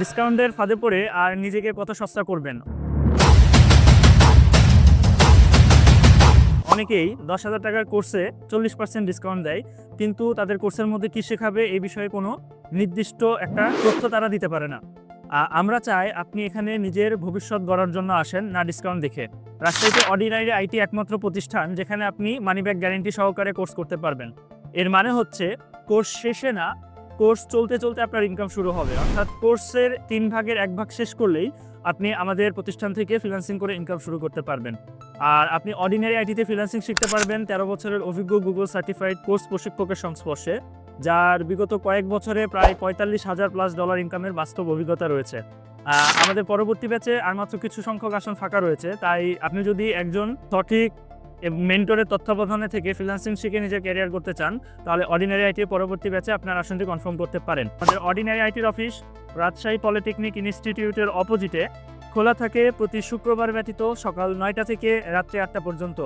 ডিসকাউন্টের ফাঁদে পড়ে আর নিজেকে কত সস্তা করবেন। অনেকেই দশ হাজার টাকার কোর্সে চল্লিশ পার্সেন্ট ডিসকাউন্ট দেয়, কিন্তু তাদের কোর্সের মধ্যে কী শেখাবে এই বিষয়ে কোনো নির্দিষ্ট একটা তথ্য তারা দিতে পারে না। আমরা চাই আপনি এখানে নিজের ভবিষ্যৎ গড়ার জন্য আসেন, না ডিসকাউন্ট দেখে। রাজশাহীতে অর্ডিনারি আইটি একমাত্র প্রতিষ্ঠান যেখানে আপনি মানিব্যাগ গ্যারেন্টি সহকারে কোর্স করতে পারবেন। এর মানে হচ্ছে, কোর্স শেষে না কোর্স চলতে চলতে আপনার ইনকাম শুরু হবে। অর্থাৎ কোর্সের তিন ভাগের এক ভাগ শেষ করলেই আপনি আমাদের প্রতিষ্ঠান থেকে ফ্রিল্যান্সিং করে ইনকাম শুরু করতে পারবেন। আর আপনি অর্ডিনারি আইটিতে ফ্রিল্যান্সিং শিখতে পারবেন। তেরো বছরের অভিজ্ঞ গুগল সার্টিফাইড কোর্স প্রশিক্ষকের সংস্পর্শে, যার বিগত কয়েক বছরে প্রায় পঁয়তাল্লিশ হাজার প্লাস ডলার ইনকামের বাস্তব অভিজ্ঞতা রয়েছে। আমাদের পরবর্তী ব্যাচে আর মাত্র কিছু সংখ্যক আসন ফাঁকা রয়েছে। তাই আপনি যদি একজন সঠিক মেন্টরের তত্ত্বাবধানে থেকে ফ্রিলান্সিং শিখে নিজের ক্যারিয়ার করতে চান, তাহলে অর্ডিনারি আইটির পরবর্তী ব্যাচে আপনার আসনটি কনফার্ম করতে পারেন। আমাদের অর্ডিনারি আইটির অফিস রাজশাহী পলিটেকনিক ইনস্টিটিউটের অপোজিটে খোলা থাকে প্রতি শুক্রবার ব্যতীত সকাল নয়টা থেকে রাত্রি আটটা পর্যন্ত।